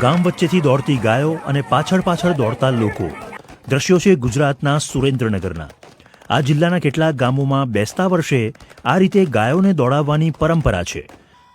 ગામ વચ્ચેથી દોડતી ગાયો અને પાછળ પાછળ દોડતા લોકો દ્રશ્યો છે ગુજરાતના સુરેન્દ્રનગરના. આ જિલ્લાના કેટલાક ગામોમાં બેસતા વર્ષે આ રીતે ગાયોને દોડાવવાની પરંપરા છે.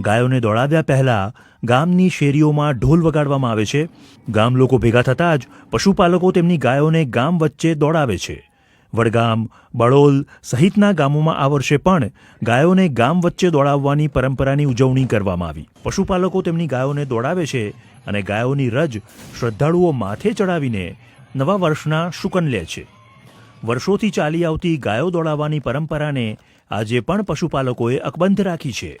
ગાયોને દોડાવ્યા પહેલાં ગામની શેરીઓમાં ઢોલ વગાડવામાં આવે છે. ગામ લોકો ભેગા થતાં જ પશુપાલકો તેમની ગાયોને ગામ વચ્ચે દોડાવે છે. વડગામ બળોલ સહિતના ગામોમાં આ વર્ષે પણ ગાયોને ગામ વચ્ચે દોડાવવાની પરંપરાની ઉજવણી કરવામાં આવી. પશુપાલકો તેમની ગાયોને દોડાવે છે અને ગાયોની રજ શ્રદ્ધાળુઓ માથે ચડાવીને નવા વર્ષના શુકન લે છે. વર્ષોથી ચાલી આવતી ગાયો દોડાવવાની પરંપરાને આજે પણ પશુપાલકોએ અકબંધ રાખી છે.